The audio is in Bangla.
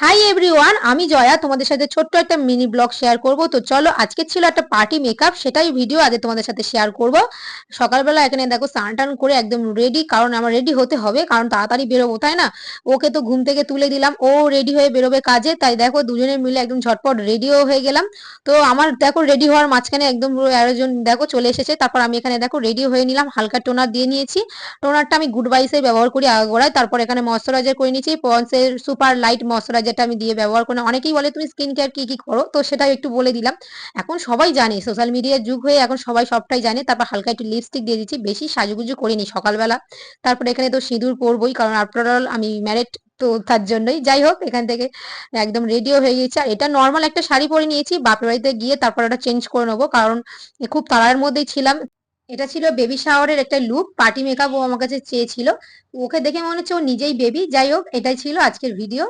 হাই এভরিওয়ান আমি জয়া, তোমাদের সাথে ছোট্ট একটা মিনি ব্লগ শেয়ার করব। তো চলো, আজকে ছিল একটা পার্টি মেকআপ সেটাই ভিডিও আজকে তোমাদের সাথে শেয়ার করব। সকালবেলা এখানে দেখো, স্নান টান করে একদম রেডি কারণ আমার রেডি হতে হবে, কারণ তাড়াতাড়ি বেরোবো, তাই না? ওকে তো ঘুম থেকে তুলে দিলাম, ও রেডি হয়ে বেরোবে কাজে, তাই দেখো, দুজনে মিলে একদম ঝটপট রেডিও হয়ে গেলাম। তো আমার দেখো রেডি হওয়ার মাঝখানে একদম পুরো আয়োজন দেখো, চলে এসেছে, তারপর আমি এখানে দেখো রেডি হয়ে নিলাম, হালকা টোনার দিয়ে নিয়েছি। টোনারটা আমি গুড বাইসে ব্যবহার করি আগাগোড়ায় তারপর এখানে ময়শ্চারাইজার করে নিয়েছি পন্সের সুপার লাইট ময়শ্চারাইজারটা আমি দিয়ে ব্যবহার করি অনেকেই বলে, তুমি স্কিন কেয়ার কি কি করো? তো সেটা একটু বলে দিলাম। এখন সবাই জানে সোশ্যাল মিডিয়ার যুগ হয়ে এখন সবাই সবটাই জানে। তারপর হালকা একটু লিপস্টিক দিয়ে দিচ্ছি, বেশি সাজুগুজু করিনি সকালবেলা। তারপর এখানে তো সিঁদুর পরবই, কারণ আফটার অল আমি ম্যারেড তো তার জন্যই। যাই হোক, এখান থেকে একদম রেডিও হয়ে গেছে। আর এটা নর্মাল একটা শাড়ি পরে নিয়েছি, বাপের বাড়িতে গিয়ে তারপর ওটা চেঞ্জ করে নেব, কারণ খুব তাড়ার মধ্যেই ছিলাম। এটা ছিল বেবি শাওয়ারের একটা লুক পার্টি মেকআপ ও আমার কাছে চেয়েছিল। ওকে দেখে মনে হচ্ছে ও নিজেই বেবি যাই হোক, এটাই ছিল আজকের ভিডিও